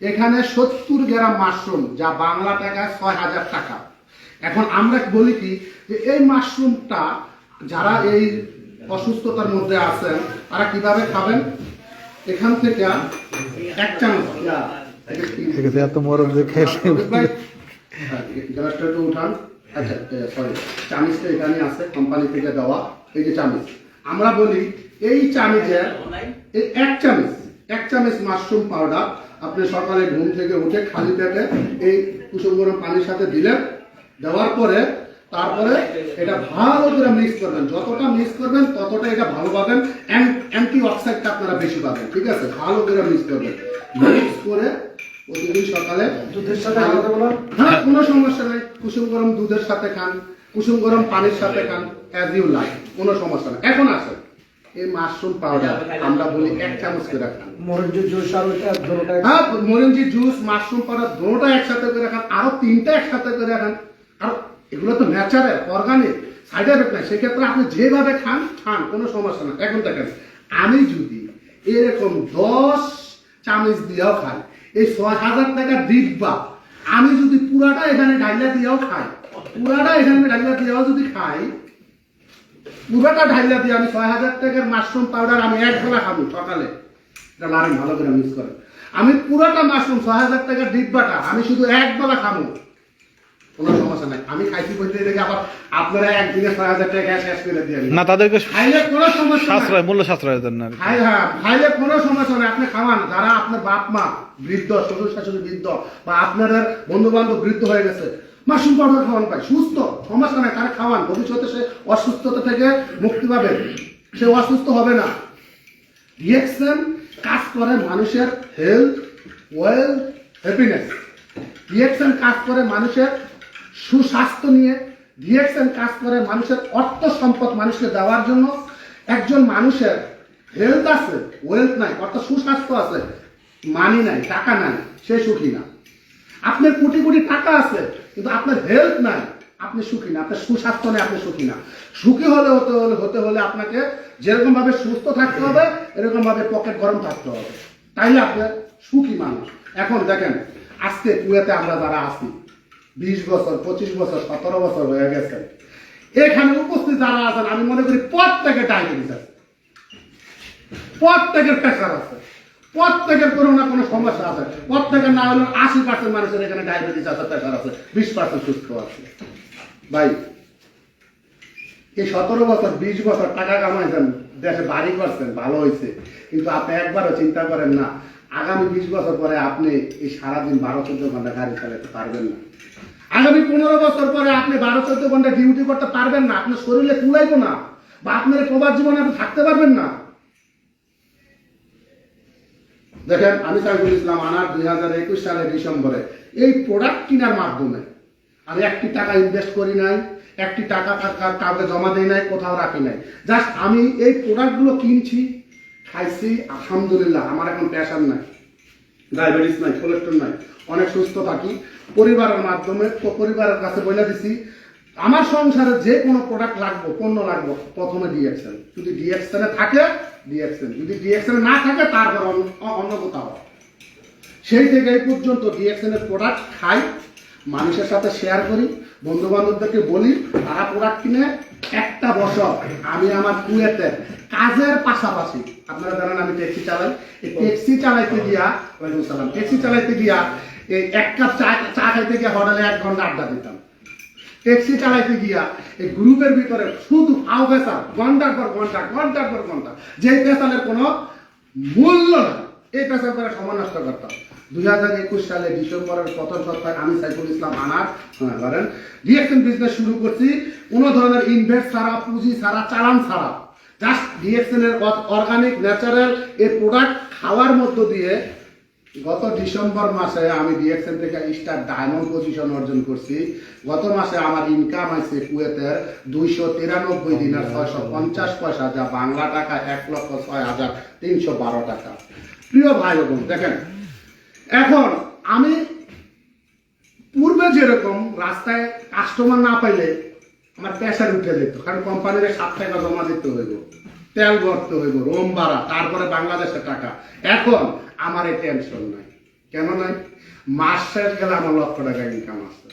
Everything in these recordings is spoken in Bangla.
এখানে সত্তর গ্রাম মাশরুম যা বাংলা টাকায় ছয় হাজার টাকা। এখন আমরা বলি কি যে এই মাশরুমটা যারা এই অসুস্থতার মধ্যে আছেন তারা কীভাবে খাবেন? এখান থেকে এক চামচ। ঠিক এত মরম দেখে হ্যাঁ, গ্লাসটা একটু উঠান। আচ্ছা সরি চামিচটা এখানে আছে কোম্পানি থেকে দেওয়া। এই যে চামিচ। আমরা বলি এই চামিচের এই এক চামিচ। এক চামিচ মাশরুম পাউডার আপনি সকালে ঘুম থেকে উঠে খালি পেটে এই কুসুম গরম পানির সাথে দিলেন দেওয়ার পরে তারপরে এটা ভালো করে মিক্স করবেন। যতটা মিক্স করবেন ততটা এটা ভালো পাবেন। অ্যান্টি অক্সাইডটা আপনারা বেশি পাবেন ঠিক আছে? ভালো করে মিক্স করবেন। মিক্স করে প্রতিদিন সকালে দুধের সাথে হ্যাঁ কোনো সমস্যা নেই। কুসুম গরম দুধের সাথে খান কুসুম গরম পানির সাথে খান অ্যাজ ইউ লাইক কোনো সমস্যা নেই। এখন আছে এই মাশরুম পাউডার আমরা বলি এক চামচ করে খান মরঞ্জ জোশ আর ওইটা ধরোটা হ্যাঁ মরিঞ্জি জুস মাশরুম পাউডার দুটোটা একসাথে করে খান আরও তিনটা একসাথে করে খান আর এগুলো তো ন্যাচারাল অর্গানিক সাইড এফেক্ট নাই। সেক্ষেত্রে আপনি যেভাবে খান খান কোনো সমস্যা না। এখন দেখেন আমি যদি এরকম দশ চামচ দিয়েও খাই এই ছয় হাজার টাকার ডিব্বা আমি যদি পুরাটা এখানে ডাইলা দিয়েও খাই পুরাটা এখানে ডাইলা দিয়েও যদি খাই পুরোটা ঢাইলা দিয়ে আমি ছয় হাজার টাকার মাশরুম পাউডার আমি এক বেলা খাব সকালে। এটা লারেন, ভালো করে মিক্স করেন। আমি পুরোটা মাশরুম ছয় হাজার টাকার ডিব্বাটা আমি শুধু এক বেলা খাব। কোনো সমস্যা নাই। আমি বলতে দেখে আবার আপনারা একদিনে ছয় হাজার টাকা শেষ করে দিয়ে না তাদেরকে খাইলে কোনো সমস্যা সাশ্রয় মূল্য জন্য আর কি। খাই হ্যাঁ খাইলে কোনো সমস্যা নেই। আপনি খাওয়ান যারা আপনার বাপ মা বৃদ্ধ শ্বশুর শাশুড়ি বৃদ্ধ বা আপনাদের বন্ধু বান্ধব বৃদ্ধ হয়ে গেছে মাশরুম পাউডার খাওয়ান পায় সুস্থ সমস্যা নেই তারা খাওয়ান। ভবিষ্যতে সে অসুস্থতা থেকে মুক্তি পাবে। সে অসুস্থ হবে না। রিয়েকশন কাজ করে মানুষের হেলথ ওয়েলথ হ্যাপিনেস রিয়েকশন কাজ করে মানুষের সুস্বাস্থ্য নিয়ে রিয়েকশন কাজ করে মানুষের অর্থ সম্পদ মানুষকে দেওয়ার জন্য একজন মানুষের হেলথ আছে ওয়েলথ নাই অর্থাৎ সুস্বাস্থ্য আছে মানি নাই, টাকা নাই, সে সুখী না। আপনার কোটি কোটি টাকা আছে, কিন্তু আপনার হেলথ নাই, আপনি সুখী না, আপনার সুস্বাস্থ্য নেই, আপনি সুখী না। সুখী হলে হতে হলে হতে হলে আপনাকে যেরকম ভাবে সুস্থ থাকতে হবে এরকম ভাবে পকেট গরম থাকতে হবে। তাইলে আপনার সুখী মানুষ। এখন দেখেন, আজকে কুয়েতে আমরা যারা আছি বিশ বছর, পঁচিশ বছর, সতেরো বছর হয়ে গেছে। এখানে উপস্থিত যারা আছেন, আমি মনে করি প্রত্যেকে ডায়াবেটিস আছে প্রত্যেকের প্রেশার আছে। প্রত্যেকের কোনো না কোনো সমস্যা আছে। প্রত্যেকের না হলে আশি পার্সেন্ট মানুষের এখানে ডায়াবেটিস আছে প্রেশার আছে, বিশ পার্সেন্ট সুস্থ আছে। ভাই, এই সতেরো বছর, বিশ বছর টাকা কামাইছেন, দেশে বাড়ি করছেন, ভালো হয়েছে কিন্তু আপনি একবারও চিন্তা করেন না আগামী বিশ বছর পরে আপনি এই সারাদিন বারো চোদ্দ ঘণ্টা গাড়ি চালাতে পারবেন না। আগামী পনেরো বছর পরে আপনি বারো চোদ্দ ঘণ্টা ডিউটি করতে পারবেন না, আপনার শরীরে কুলাইবো না, বা আপনার প্রবাদ জীবনে আপনি থাকতে পারবেন না। দেখেন, আমি সাইফুল ইসলাম আনার দুই হাজার একুশ সালের ডিসেম্বরে এই প্রোডাক্ট কেনার মাধ্যমে আমি একটি টাকা ইনভেস্ট করি নাই, একটি টাকা কাউকে জমা দেই নাই, কোথাও রাখি নাই। জাস্ট আমি এই প্রোডাক্টগুলো কিনছি খাইছি, আলহামদুলিল্লাহ, আমার এখন প্যাশন নাই ডায়াবেটিস নাই কোলেস্ট্রল নাই, অনেক সুস্থ থাকি, পরিবারের মাধ্যমে পরিবারের কাছে বলে দিছি, আমার সংসারে যে কোনো প্রোডাক্ট লাগবো, পণ্য লাগবো, প্রথমে ডিএক্সেল যদি ডিএক্সেলে থাকে ডিএক্সেল যদি ডিএক্সেল না থাকে, তারপর অন্য কোথাও। সেই থেকে এই পর্যন্ত ডিএক্সএন এর প্রোডাক্ট খাই, মানুষের সাথে শেয়ার করি বন্ধু বান্ধবদেরকে বলি, তারা প্রোডাক্ট কিনে একটা বছর আমি আমার কুয়েতে কাজের পাশাপাশি, আপনারা জানেন আমি ট্যাক্সি চালাই, এই ট্যাক্সি চালাইতে গিয়া, ওয়ালাইকুম সালাম, ট্যাক্সি চালাইতে গিয়া এই এক কাপ চা চা খাইতে গিয়া হোটেলে এক ঘণ্টা আড্ডা দিতাম। ট্যাক্সি চালাইতে গিয়া এই গ্রুপের ভিতরে শুধু আও পেশাল ঘণ্টার পর ঘণ্টা, ঘণ্টার পর ঘণ্টা যে পেশালের কোনো মূল্য না এই পেশাল করে সময় নষ্ট করতাম। দুই হাজার একুশ সালে ডিসেম্বরের প্রথম সপ্তাহে আমি সাইফুল ইসলাম আনার ধরেন। ডিএকশন বিজনেস শুরু করছি, কোনো ধরনের ইনভেস্ট ছাড়া, পুঁজি ছাড়া, চালান ছাড়া। জাস্ট ডিএকশন এর অর্গানিক ন্যাচারাল এই প্রোডাক্ট খাওয়ার মধ্য দিয়ে গত ডিসেম্বর মাসে আমি ডিএক্সএন থেকে স্টার ডায়মন্ড পজিশন অর্জন করছি। গত মাসে আমার ইনকাম আছে কুয়েতের দুইশো তিরানব্বই দিনের ছয়শো পঞ্চাশ পয়সা, যা বাংলা টাকা এক লক্ষ ছয় হাজার তিনশো বারো টাকা। প্রিয় ভাই বোন, দেখেন, এখন আমি পূর্বে যেরকম রাস্তায় কাস্টমার না পাইলে আমার প্রেশার উঠে যেত, কারণ কোম্পানির সাত টাকা জমা দিতে হইব, তেল ভরতে হইব রোম ভাড়া, তারপরে বাংলাদেশের টাকা। এখন আমার এই টেনশন নাই। কেন নাই? মাস শেষ গেলে আমার লক্ষ টাকা ইনকাম আসছে।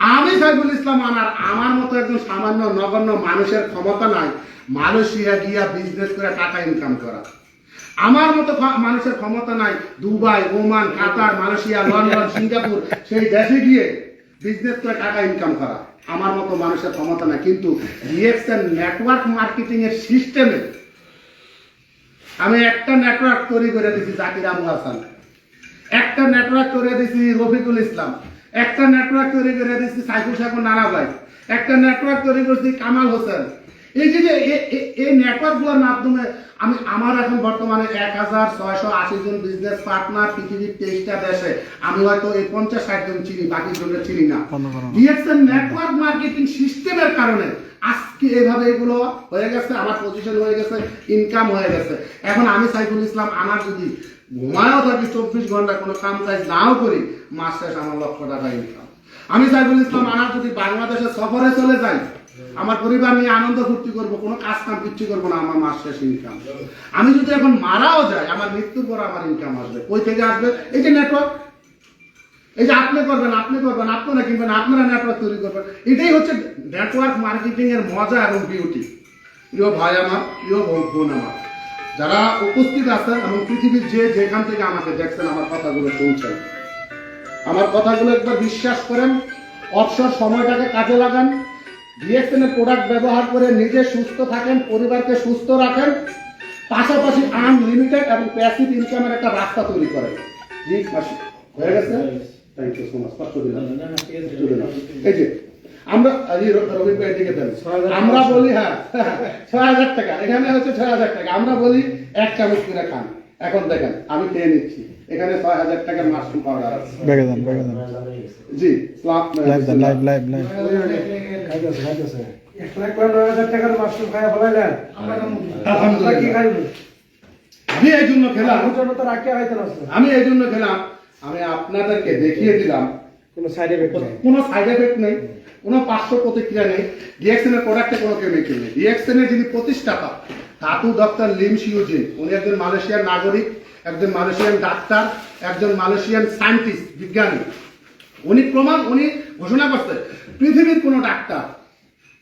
আমি সাইফুল ইসলাম আনার আমার মতো একজন সামান্য নগণ্য মানুষের ক্ষমতা নাই মালয়েশিয়া গিয়া বিজনেস করে টাকা ইনকাম করা। আমার মতো মানুষের ক্ষমতা নাই। Dubai, Oman, Qatar, Malaysia, London, Singapore, সেই দেশে গিয়ে বিজনেস করে টাকা ইনকাম করা। আমার মতো মানুষের ক্ষমতা নাই। কিন্তু রিয়েকশন নেটওয়ার্ক মার্কেটিং এর সিস্টেমে আমি একটা নেটওয়ার্ক তৈরি করে দিয়েছি জাকির আবু হাসান। একটা নেটওয়ার্ক করে দিয়েছি রফিকুল ইসলাম। একটা নেটওয়ার্ক তৈরি করে দিয়েছি সাইফুল সাহেব নানা ভাই। একটা নেটওয়ার্ক তৈরি করেছি কামাল হোসেন। এই যে এই নেটওয়ার্কগুলোর মাধ্যমে আমি আমার এখন বর্তমানে এক হাজার ছয়শো আশি জন বিজনেস পার্টনার পৃথিবীর তেইশটা দেশে। আমি হয়তো এই পঞ্চাশ ষাট জন চিনি বাকি জনের চিনি না। ডিএক্সএন নেটওয়ার্ক মার্কেটিং সিস্টেমের কারণে আজকে এভাবে এগুলো হয়ে গেছে আমার পজিশন হয়ে গেছে ইনকাম হয়ে গেছে। এখন আমি সাইফুল ইসলাম আমার যদি ঘুমায়ও থাকি চব্বিশ ঘণ্টা কোনো কাম কাজ নাও করি মাস শেষ আমার লক্ষ টাকা ইনকাম আমি সাইফুল ইসলাম আনার যদি বাংলাদেশে সফরে চলে যাই আমার পরিবার নিয়ে আনন্দ ফুর্তি করব, কোনো কাজ কাম কিচ্ছু করব না, আমার মাস শেষ ইনকাম আমি যদি এখন মারাও যাই, আমার মৃত্যুর পর আমার ইনকাম আসবে। কই থেকে আসবে? এই যে নেটওয়ার্ক এই যে আপনি করবেন আপনি করবেন আপনারা কিনবেন, আপনারা নেটওয়ার্ক তৈরি করবেন। এটাই হচ্ছে নেটওয়ার্ক মার্কেটিং এর মজা এবং বিউটি প্রিয় ভাই আমার, প্রিয় বোন- আমার, যারা উপস্থিত আছেন এবং পৃথিবীর যে যেখান থেকে আমাকে দেখছেন, আমার কথাগুলো শুনছেন। আমার কথাগুলো একবার বিশ্বাস করেন, অবসর সময়টাকে কাজে লাগান। ডিএক্সএন এর প্রোডাক্ট ব্যবহার করে নিজে সুস্থ থাকেন পরিবারকে সুস্থ রাখেন পাশাপাশি আনলিমিটেড এবং প্যাসিভ ইনকামের একটা রাস্তা তৈরি করেন। জি মাসি হয়ে গেছে? থ্যাংক ইউ সো মাচ কষ্ট দিলাম এই যে আমরা এই র- রবীন ভাই দিকে দেন আমরা বলি হ্যাঁ ছয় হাজার টাকা এখানে হচ্ছে ছয় হাজার টাকা। আমরা বলি এক চামচ করে খান। এখন দেখেন আমি খেয়ে নিচ্ছি। এখানে ছয় হাজার টাকার মাশরুম পাউডার আছে। ব্যাগে দেন ব্যাগে দেন। জি সালাম লাইভ দেন লাইভ লাইভ লাইভ। খাইতেছে খাইতেছে। এক লাখ করে হাজার টাকার মাশরুম খাইয়া ফেলাইলেন আলহামদুলিল্লাহ। কি খাইবেন আমি এই জন্য খেলাম। আমি এই জন্য খেলাম। আমি আপনাদেরকে দেখিয়ে দিলাম। কোনো সাইড এফেক্ট নেই। কোনো সাইড এফেক্ট নেই। কোনো পার্শ্ব প্রতিক্রিয়া নেই। ডিএক্সএন এর প্রোডাক্টে কোনো কেমিক্যাল নেই। ডিএক্সএন এর যিনি প্রতিষ্ঠাতা ধাতু ডক্টর লিম শিউজিন উনি একজন মালয়েশিয়ার নাগরিক। একজন মালয়েশিয়ান ডাক্তার, একজন মালয়েশিয়ান সায়েন্টিস্ট, বিজ্ঞানী। উনি প্রমাণ, উনি ঘোষণা করছে, পৃথিবীর কোনো ডাক্তার,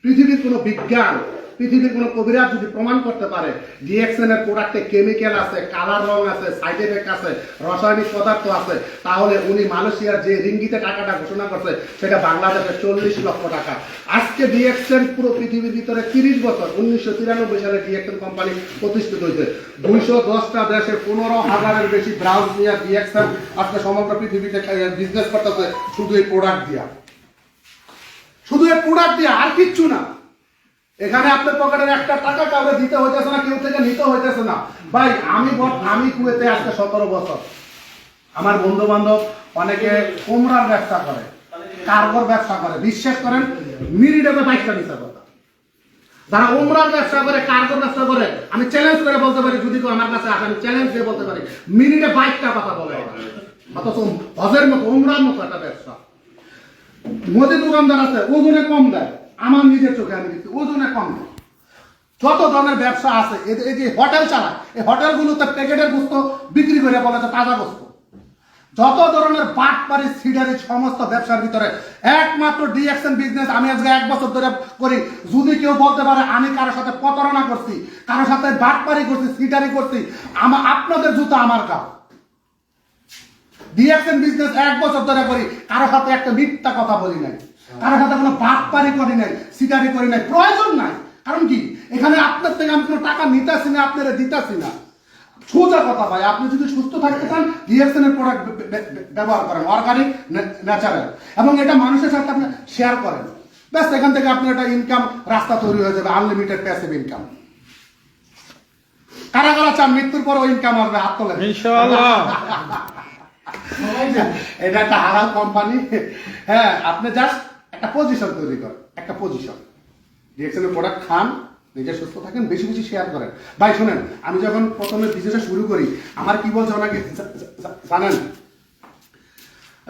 পৃথিবীর কোনো বিজ্ঞান পৃথিবীর কোনো কবিরাজ যদি প্রমাণ করতে পারে ডিএক্সএন এর প্রোডাক্টে কেমিক্যাল আছে কালার রং আছে সাইড এফেক্ট আছে, রাসায়নিক পদার্থ আছে, তাহলে উনি মালয়েশিয়ার যে রিঙ্গিতে টাকাটা ঘোষণা করছে, সেটা বাংলাদেশে চল্লিশ লক্ষ টাকা। আজকে ডিএক্সএন পুরো পৃথিবীর ভিতরে তিরিশ বছর, উনিশশো তিরানব্বই সালে ডিএক্সএন কোম্পানি প্রতিষ্ঠিত হয়েছে। দুইশো দশটা দেশে পনেরো হাজারের বেশি ব্রাউজ নিয়ে ডিএক্সএন আজকে সমগ্র পৃথিবীতে বিজনেস করতেছে, শুধু এই প্রোডাক্ট দিয়া। শুধু এই প্রোডাক্ট দিয়ে, আর কিচ্ছু না। এখানে আপনার পকেটের একটা টাকা কাউকে দিতে হইতেছে না, কেউ থেকে নিতে হইতেছে না। ভাই, আমি আমি কুয়েতে আজকে সতেরো বছর। আমার বন্ধু বান্ধব অনেকে কোমরার ব্যবসা করে, কার্গর ব্যবসা করে। বিশ্বাস করেন মিনিটে বাইকটা নিতে কথা। যারা উমরার ব্যবসা করে, কার্গর ব্যবসা করে, আমি চ্যালেঞ্জ করে বলতে পারি, যদি কেউ আমার কাছে আসে, আমি চ্যালেঞ্জ দিয়ে বলতে পারি মিনিটে বাইকটা কথা বলে অথচ হজের মতো উমরার মতো একটা ব্যবসা। মোদি দোকানদার আছে ওজনে কম দেয়। আমার নিজের চোখে আমি দেখছি, ওজনে কম দেয় যত ধরনের ব্যবসা আছে, এই- যে হোটেল চালায়, এই হোটেলগুলোতে প্যাকেটের বস্তু বিক্রি করে বলে যে তাজা বস্তু। যত ধরনের বাটপারি সিডারি, সমস্ত ব্যবসার ভিতরে একমাত্র ডিএকশন বিজনেস আমি আজকে এক বছর ধরে করি। যদি কেউ বলতে পারে, আমি কারোর সাথে প্রতারণা করছি কারোর সাথে বাটপারি করছি, সিডারি করছি আমার আপনাদের জুতো আমার গা ডিএকশন বিজনেস এক বছর ধরে করি কারোর সাথে একটা মিথ্যা কথা বলি নাই। কারোর সাথে কোনো বাটপারি করি নাই সিটারি করি নাই প্রয়োজন নাই। কারণ কি? এখানে আপনার থেকে আমি কোনো টাকা নিতেছি না আপনারা দিতেছি না। সোজা কথা ভাই আপনি যদি সুস্থ থাকতে চান ডিএকশন এর প্রোডাক্ট ব্যবহার করেন অর্গানিক ন্যাচারাল এবং এটা মানুষের সাথে আপনি শেয়ার করেন। ব্যাস এখান থেকে আপনার একটা ইনকাম রাস্তা তৈরি হয়ে যাবে আনলিমিটেড প্যাসিভ ইনকাম কারা কারা চান মৃত্যুর পরও ইনকাম আসবে হাত তোলেন। এটা একটা হারাল কোম্পানি হ্যাঁ আপনি জাস্ট একটা পজিশন তৈরি করেন একটা পজিশন ডিএক্সএলের প্রোডাক্ট খান, নিজে সুস্থ থাকেন, বেশি বেশি শেয়ার করেন। ভাই, শোনেন, আমি যখন প্রথমে বিজনেসটা শুরু করি, আমার কি বলছে ওনাকে জানেন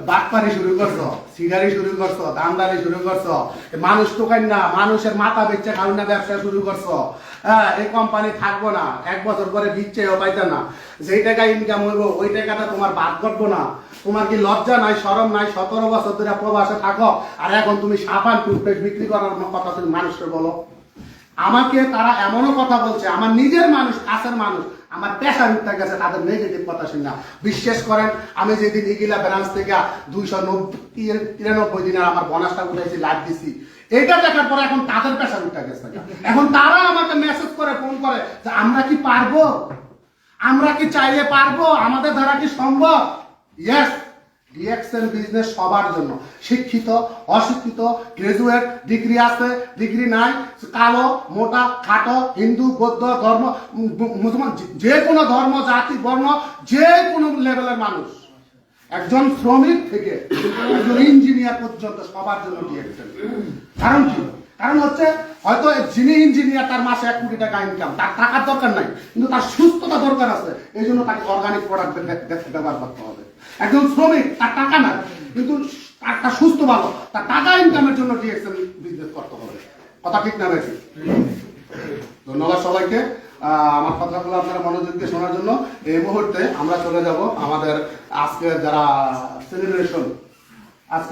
বাটপারি শুরু করছ, সিগারি শুরু করছ দামদারি শুরু করছ, মানুষ টোকাই না মানুষের মাথা বেচে খাওয়ান না, ব্যবসা শুরু করছ। হ্যাঁ এই কোম্পানি থাকব না, এক বছর পরে বিচ্ছেও পাইতে না। যেই টাকা ইনকাম হইব, ওই টাকাটা তোমার বাদ করব না। তোমার কি লজ্জা নাই, শরম নাই? সতেরো বছর ধরে প্রবাসে থাকো, আর এখন তুমি সাবান টুথপেস্ট বিক্রি করার কথা তুমি মানুষকে বলো। আমাকে তারা এমনও কথা বলছে, আমার নিজের মানুষ, কাছের মানুষ, আমার পেশার উঠতে গেছে তাদের নেগেটিভ কথা শুনে বিশ্বাস করেন, আমি যেদিন ইগিলা ব্রাঞ্চ থেকে দুইশো নব্বই তিরানব্বই দিনের আমার বনাসটা উঠেছি লাভ দিছি, এটা দেখার পরে এখন তাদের পেশার উঠতে গেছে এখন তারা আমাকে মেসেজ করে ফোন করে যে, আমরা কি পারব? আমরা কি চাইলে পারব? আমাদের দ্বারা কি সম্ভব? ইয়েস ডিএক্সএল বিজনেস সবার জন্য। শিক্ষিত, অশিক্ষিত গ্রাজুয়েট ডিগ্রি আছে ডিগ্রি নাই, কালো, মোটা, খাটো, হিন্দু, বৌদ্ধ, ধর্ম মুসলমান, যে- কোনো ধর্ম, জাতি, বর্ণ, যে কোনো লেভেলের মানুষ। একজন শ্রমিক থেকে একজন ইঞ্জিনিয়ার পর্যন্ত সবার জন্য ডিএক্সএল কারণ কি? কারণ হচ্ছে, হয়তো যিনি ইঞ্জিনিয়ার তার মাসে এক কোটি টাকা ইনকাম তার টাকার দরকার নাই, কিন্তু তার সুস্থতা দরকার আছে। এই জন্য তাকে অর্গানিক প্রোডাক্ট ব্যবহার করতে হবে। একজন শ্রমিক, তার টাকা নাই, কিন্তু তার সুস্থ ভালো, তার টাকা ইনকামের জন্য ডিএক্সএল বিজনেস করতে হবে। কথা ঠিক না বেশি ধন্যবাদ সবাইকে। আমার কথাগুলো আপনারা মনোযোগ দিয়ে শোনার জন্য এই মুহূর্তে আমরা চলে যাব আমাদের আজকে যারা সেলিব্রেশন